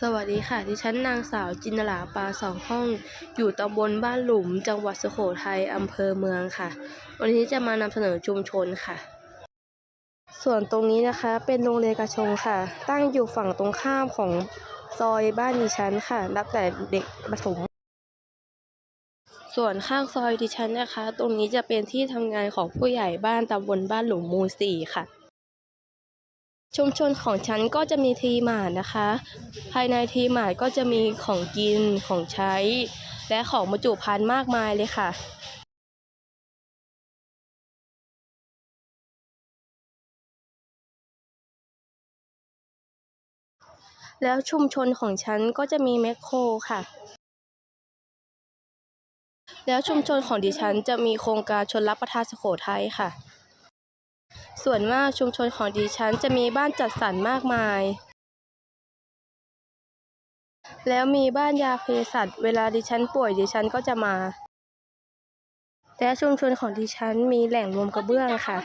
สวัสดีค่ะ ดิฉันนางสาวจินลาปาสองห้อง อยู่ตำบลบ้านหลุม จังหวัดสุโขทัยอำเภอเมืองค่ะ วันนี้จะมานำเสนอชุมชนค่ะ ส่วนตรงนี้นะคะเป็นโรงเรียนกระชงค่ะ ตั้งอยู่ฝั่งตรงข้ามของซอยบ้านดิฉันค่ะนับแต่เด็กประถม ส่วนข้างซอยดิฉันนะคะ ตรงนี้จะเป็นที่ทำงานของผู้ใหญ่บ้านตำบลบ้านหลุมมูสี่ค่ะ ชุมชนของฉันก็จะมีทีมาร์ทนะคะ ภายในทีมาร์ทก็จะมีของกินของใช้ และของบรรจุภัณฑ์มากมายเลยค่ะแล้วชุมชนของฉันก็จะมีแมคโครค่ะ แล้วชุมชนของดิฉันจะมีโครงการชนรับประทานสุโขทัยค่ะ ส่วนมากชุมชนของดิฉันจะมีบ้านจัดสรรมากมาย แล้วมีบ้านยาเภสัชเวลาดิฉันป่วยดิฉันก็จะมา และชุมชนของดิฉันมีแหล่งรวมกระเบื้องค่ะ